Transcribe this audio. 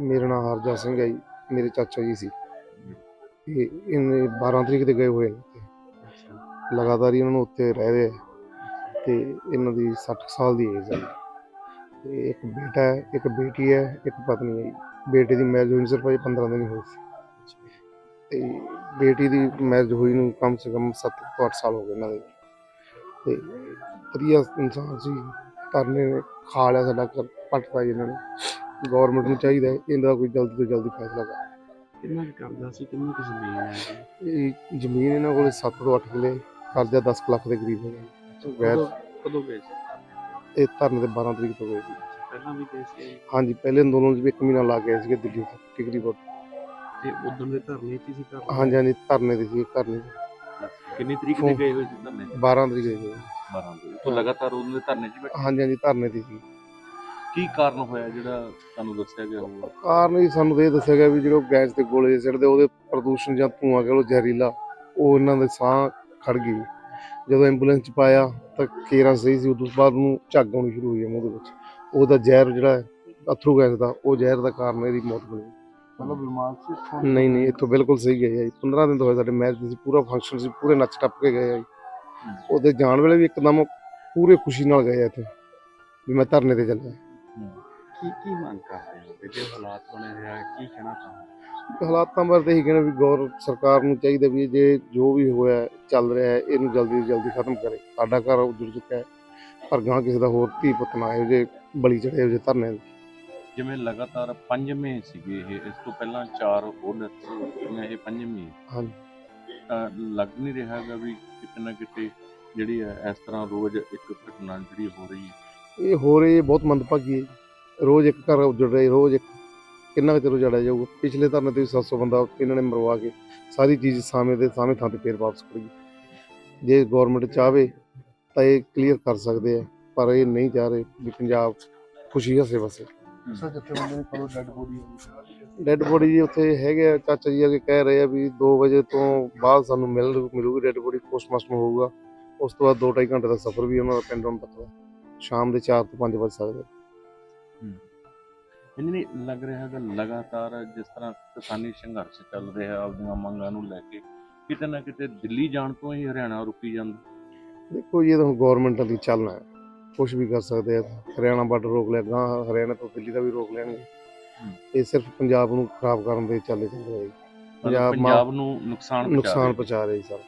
ਮੇਰਾ ਨਾਮ ਹਰਜਾ ਸਿੰਘ ਹੈ ਜੀ, ਮੇਰੇ ਚਾਚਾ ਜੀ ਸੀ। ਤੇ ਇਹਨੇ 12 ਤਰੀਕ ਦੇ ਗਏ ਹੋਏ ਨੇ ਲਗਾਤਾਰ ਹੀ ਇਹਨਾਂ ਨੂੰ ਉੱਥੇ ਰਹਿ ਰਹੇ ਆ ਤੇ ਇਹਨਾਂ ਦੀ 60 ਸਾਲ ਦੀ ਏਜ ਹੈ ਤੇ ਇੱਕ ਬੇਟਾ ਹੈ, ਇੱਕ ਬੇਟੀ ਹੈ, ਇੱਕ ਪਤਨੀ ਹੈ ਜੀ। ਬੇਟੇ ਦੀ ਮੈਰਿਜ ਹੋਈ ਨੂੰ ਸਿਰਫ ਅਜੇ 15 ਦਿਨ ਹੀ ਹੋਏ ਸੀ। ਤੇ ਬੇਟੀ ਦੀ ਮੈਰਿਜ ਹੋਈ ਨੂੰ ਕਮ ਸੇ ਕਮ 7 ਤੋਂ 8 ਸਾਲ ਹੋ ਗਏ ਇਹਨਾਂ ਦੇ। ਤੇ ਵਧੀਆ ਇਨਸਾਨ ਸੀ। ਕਰਨੇ ਨੇ ਖਾ ਲਿਆ ਸਾਡਾ ਘਰ ਪੱਟਦਾ ਜੀ ਇਹਨਾਂ ਨੇ। ਗਵਰਨਮੈਂਟ ਨੂੰ ਚਾਹੀਦਾ ਹੈ ਇਹਦਾ ਕੋਈ ਜਲਦੀ ਤੋਂ ਜਲਦੀ ਫੈਸਲਾ ਕਰ। ਕਿੰਨਾ ਕੁ ਕਰਦਾ ਸੀ ਕਿੰਨੀ ਕੁ ਜ਼ਮੀਨ ਹੈ? ਇਹ ਜ਼ਮੀਨ ਇਹਨਾਂ ਕੋਲ 7 ਤੋਂ 8 ਕਿੱਲੇ ਕਰਜ਼ਾ 10 ਕੁ ਲੱਖ ਦੇ ਕਰੀਬ ਹੈਗਾ। ਵੈਰ ਕਦੋਂ ਕਦੋਂ ਗਏ ਸੀ? ਇਹ ਧਰਨ ਦੇ 12 ਤਰੀਕ ਤੋਂ ਗਏ ਸੀ। ਪਹਿਲਾਂ ਵੀ ਗਏ ਸੀ? ਹਾਂਜੀ ਪਹਿਲੇ ਅੰਦੋਲਨ ਵਿੱਚ ਵੀ ਇੱਕ ਮਹੀਨਾ ਲਾ ਗਏ ਸੀਗੇ ਦਿੱਲੀ ਤੋਂ ਟਿਕਰੀ ਬੋਰਡ ਤੇ ਉਦੋਂ ਦੇ ਧਰਨੇ ਚ ਹੀ ਸੀ ਕਰ ਹਾਂਜੀ ਹਾਂਜੀ ਧਰਨੇ ਦੇ ਸੀ ਧਰਨੇ ਕਿੰਨੀ ਤਰੀਕ ਫੋਨ- ਦੇ ਗਏ ਹੋਏ ਸੀ ਧਰਨੇ 12 ਤਰੀਕ ਦੇ ਗਏ। 12 ਦੇ ਤੋਂ ਲਗਾਤਾਰ ਉਹਨਾਂ ਦੇ ਧਰਨੇ ਚ ਬੈਠੇ? ਹਾਂਜੀ ਹਾਂਜੀ ਧਰਨੇ ਦੀ ਸੀ ਕੀ ਕਾਰਨ ਹੋਇਆ ਜਿਹੜਾ ਤੁਹਾਨੂੰ ਦੱਸਿਆ ਗਿਆ ਹੋਊਗਾ? ਕਾਰਨ ਹੀ ਸਾਨੂੰ ਇਹ ਦੱਸਿਆ ਗਿਆ ਵੀ ਜਿਹੜਾ ਗੈਸ ਦੇ ਗੋਲੇ ਸਿੱਟਦੇ ਉਹਦੇ ਪ੍ਰਦੂਸ਼ਣ ਜਾਂ ਧੂਆਂ ਕਹ ਲੋ ਜ਼ਹਿਰੀਲਾ ਉਹ ਇਹਨਾਂ ਦੇ ਸਾਹ ਖੜ ਗਈ। ਜਦੋਂ ਐਂਬੂਲੈਂਸ ਚ ਪਾਇਆ ਤਾਂ ਕੇਰਾ ਸਹੀ ਸੀ ਉਦੋਂ ਬਾਅਦ ਨੂੰ ਝੱਗ ਆਉਣੀ ਸ਼ੁਰੂ ਹੋਈ ਮੂੰਹ ਦੇ ਵਿੱਚ। ਉਹਦਾ ਜ਼ਹਿਰ ਜਿਹੜਾ ਅਥਰੂ ਗੈਸ ਦਾ ਉਹ ਜ਼ਹਿਰ ਦਾ ਕਾਰਨ ਇਹਦੀ ਮੌਤ ਬਣੀ ਮਤਲਬ ਬਿਮਾਰ ਸੀ ਨਹੀਂ ਨਹੀਂ ਇੱਥੋਂ ਬਿਲਕੁਲ ਸਹੀ ਗਏ ਆ ਜੀ। 15 ਦਿਨ ਤੋਂ ਹੋਏ ਸਾਡੇ ਮੈਚ ਸੀ ਪੂਰਾ ਫੰਕਸ਼ਨ ਸੀ ਪੂਰੇ ਨੱਚ ਟੱਪ ਕੇ ਗਏ ਆ ਜੀ। ਉਹਦੇ ਜਾਣ ਵੇਲੇ ਵੀ ਇੱਕਦਮ ਪੂਰੇ ਖੁਸ਼ੀ ਨਾਲ ਗਏ ਆ ਇੱਥੇ ਵੀ ਮੈਂ ਧਰਨੇ ਤੇ ਚੱਲਿਆ। ਕੀ ਕੀ ਮੰਗ ਕਰਦੇ ਹੋ ਕਿ ਜੇ ਹਾਲਾਤ ਬਣੇ ਹੋਇਆ ਕੀ ਕਹਿਣਾ ਚਾਹੁੰਦੇ ਹਾਲਾਤਾਂ ਬਾਰੇ ਤਾਂ ਇਹੀ ਕਹਿਣਾ ਵੀ ਗੌਰ ਸਰਕਾਰ ਨੂੰ ਚਾਹੀਦਾ ਵੀ ਜੇ ਜੋ ਵੀ ਹੋਇਆ ਹੈ, ਚੱਲ ਰਿਹਾ ਹੈ ਇਹਨੂੰ ਜਲਦੀ ਤੋਂ ਜਲਦੀ ਖਤਮ ਕਰੇ ਸਾਡਾ ਘਰ ਉਜੜ ਚੁੱਕਾ ਹੈ ਪਰ ਗਾਂ ਕਿਸੇ ਦਾ ਹੋਰ ਧੀ ਪੁੱਤ ਨਾ ਇਹੋ ਬਲੀ ਚੜੇ ਇਹੋ ਧਰਨੇ ਦੇ। ਜਿਵੇਂ ਲਗਾਤਾਰ ਪੰਜਵੇਂ ਸੀਗੇ ਇਹ ਇਸ ਤੋਂ ਪਹਿਲਾਂ ਚਾਰ ਹੋਰ ਡੈਥ ਹੋਈਆਂ ਇਹ ਪੰਜਵੀਂ ਹੈ। ਹਾਂਜੀ ਤਾਂ ਲੱਗ ਨਹੀਂ ਰਿਹਾ ਹੈਗਾ ਵੀ ਕਿਤੇ ਨਾ ਕਿਤੇ ਜਿਹੜੀ ਹੈ ਇਸ ਤਰ੍ਹਾਂ ਰੋਜ਼ ਇੱਕ ਘਟਨਾ ਜਿਹੜੀ ਹੋ ਰਹੀ ਹੈ ਇਹ ਹੋ ਰਹੀ ਹੈ ਬਹੁਤ ਮੰਦਭਾਗੀ ਹੈ ਜੀ। ਰੋਜ਼ ਇੱਕ ਘਰ ਉਜੜ ਰਿਹਾ ਰੋਜ਼ ਇੱਕ ਕਿੰਨਾ ਚਿਰ ਉਜਾੜਿਆ ਜਾਊਗਾ। ਪਿਛਲੇ ਧਰਨੇ ਤੇ ਵੀ 700 ਬੰਦਾ ਇਹਨਾਂ ਨੇ ਮਰਵਾ ਕੇ ਸਾਰੀ ਚੀਜ਼ ਸਾਹਮਣੇ ਦੇ ਸਾਹਮਣੇ ਥਾਂ ਤੇ ਫੇਰ ਵਾਪਸ ਕਰ ਗਈ। ਜੇ ਗਵਰਨਮੈਂਟ ਚਾਹਵੇ ਤਾਂ ਇਹ ਕਲੀਅਰ ਕਰ ਸਕਦੇ ਆ ਪਰ ਇਹ ਨਹੀਂ ਚਾਹ ਰਹੇ ਵੀ ਪੰਜਾਬ ਖੁਸ਼ੀ ਹੱਸੇ ਵਸੇ ਸਰ ਜਿੱਥੇ ਬੰਦੇ ਨੇ ਕਦੋਂ ਡੈਡ ਬੋਡੀ ਹੋਈ ਡੈੱਡ ਬੋਡੀ ਜੀ ਉੱਥੇ ਹੈਗੇ ਆ ਚਾਚਾ ਜੀ ਅਗੇ ਕਹਿ ਰਹੇ ਆ ਵੀ 2 ਵਜੇ ਤੋਂ ਬਾਅਦ ਸਾਨੂੰ ਮਿਲ ਮਿਲੂਗੀ ਡੈੱਡ ਬੋਡੀ ਪੋਸਟਮਾਸਟਰ ਹੋਊਗਾ। ਉਸ ਤੋਂ ਬਾਅਦ 2.5 ਘੰਟੇ ਦਾ ਸਫ਼ਰ ਵੀ ਉਹਨਾਂ ਦਾ ਪਿੰਡ ਨੂੰ ਪਤਾ ਸ਼ਾਮ ਦੇ 4 ਤੋਂ 5 ਵਜ ਸਕਦੇ ਮੈਨੂੰ ਨਹੀਂ ਲੱਗ ਰਿਹਾ ਹੈਗਾ ਲਗਾਤਾਰ ਜਿਸ ਤਰ੍ਹਾਂ ਕਿਸਾਨੀ ਸੰਘਰਸ਼ ਚੱਲ ਰਿਹਾ ਆਪਦੀਆਂ ਮੰਗਾਂ ਨੂੰ ਲੈ ਕੇ ਕਿਤੇ ਨਾ ਕਿਤੇ ਦਿੱਲੀ ਜਾਣ ਤੋਂ ਹੀ ਹਰਿਆਣਾ ਰੁਕੀ ਜਾਂਦਾ ਦੇਖੋ ਇਹ ਤਾਂ ਗਵਰਨਮੈਂਟਾਂ ਦੀ ਚੱਲਣਾ ਹੈ ਕੁਝ ਵੀ ਕਰ ਸਕਦੇ ਆ ਹਰਿਆਣਾ ਬਾਰਡਰ ਰੋਕ ਲਿਆ ਗਾਂ ਹਰਿਆਣਾ ਤੋਂ ਦਿੱਲੀ ਦਾ ਵੀ ਰੋਕ ਲੈਣਗੇ ਹੂੰ। ਇਹ ਸਿਰਫ ਪੰਜਾਬ ਨੂੰ ਖਰਾਬ ਕਰਨ ਦੇ ਚੱਲੇ ਚੱਲ ਰਹੇ ਜੀ। ਮਤਲਬ ਪੰਜਾਬ ਮਾ- ਪੰਜਾਬ ਨੂੰ ਨੁਕਸਾਨ ਪਹੁੰਚਾ ਨੁਕਸਾਨ ਰਿਹਾ। ਪਹੁੰਚਾ ਰਹੇ ਸਰ